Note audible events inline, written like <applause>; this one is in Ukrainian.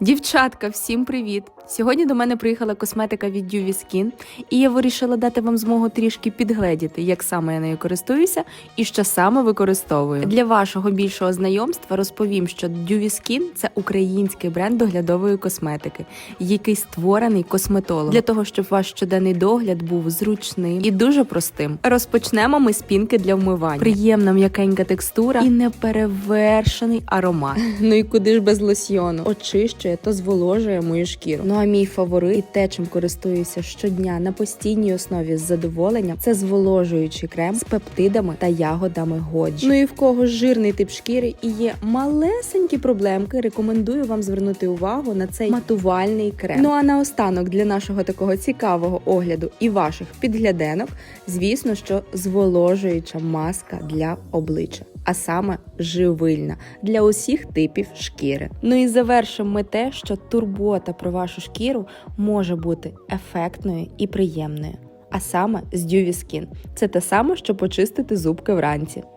Дівчатка, всім привіт! Сьогодні до мене приїхала косметика від Duvі Skin, і я вирішила дати вам змогу трішки підгледіти, як саме я нею користуюся і що саме використовую. Для вашого більшого знайомства розповім, що Duvі Skin – це український бренд доглядової косметики, який створений косметологом для того, щоб ваш щоденний догляд був зручним і дуже простим. Розпочнемо ми з пінки для вмивання. Приємна м'якенька текстура і неперевершений аромат. <laughs> Ну і куди ж без лосьйону? Очищує та зволожує мою шкіру. Ну а мій фаворит те, чим користуюся щодня на постійній основі з задоволенням, це зволожуючий крем з пептидами та ягодами годжі. Ну і в кого жирний тип шкіри і є малесенькі проблемки, рекомендую вам звернути увагу на цей матувальний крем. Ну а наостанок для нашого такого цікавого огляду і ваших підгляденок, звісно, що зволожуюча маска для обличчя. А саме живильна для усіх типів шкіри. Ну і завершимо ми те, що турбота про вашу шкіру може бути ефектною і приємною. А саме з Skin. Це те саме, що почистити зубки вранці.